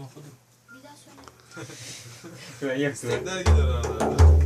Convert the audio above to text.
okudum. Bir daha söyle. Ben yoksun. İstekler gider arada.